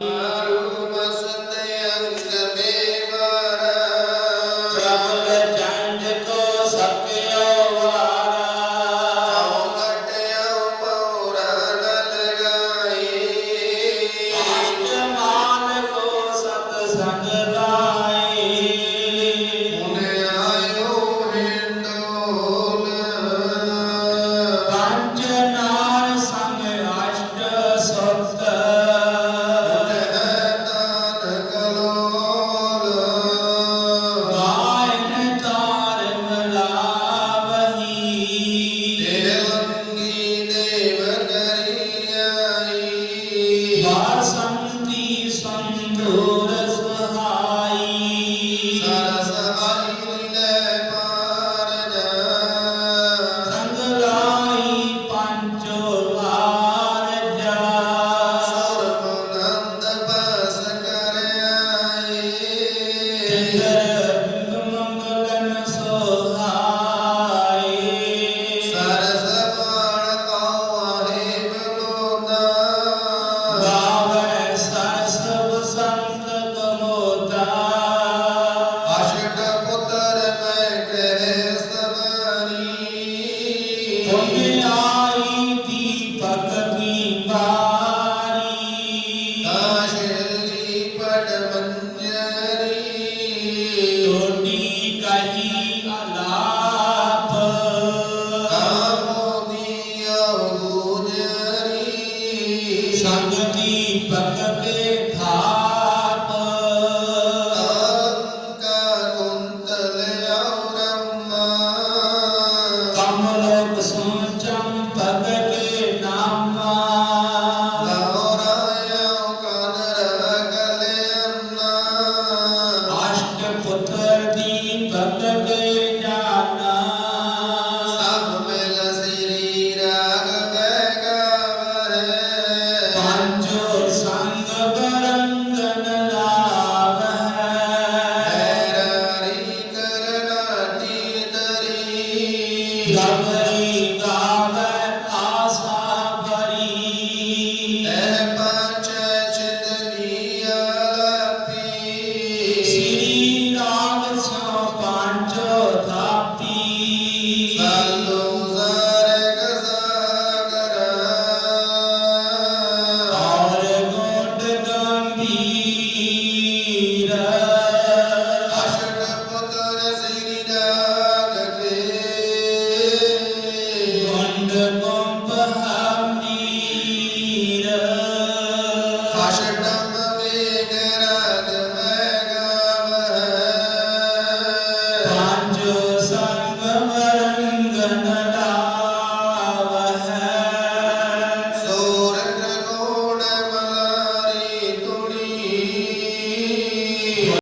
Uh... إله ਪੁੱਤਰ ਦੀ ਭਗਤ ਜਾਨਾ ਸਭ ਮਿਲ ਸ੍ਰੀ ਰਾਗ ਗੈ ਗਾਵਹਿ ਪੰਜੋ ਸੰਗ ਬਰੰਗਨ ਲਾਵਹਿ ਹੈਰਾਰੀ ਕਰਨਾਟੀ ਤਰੀ ਗਵਰ Amen.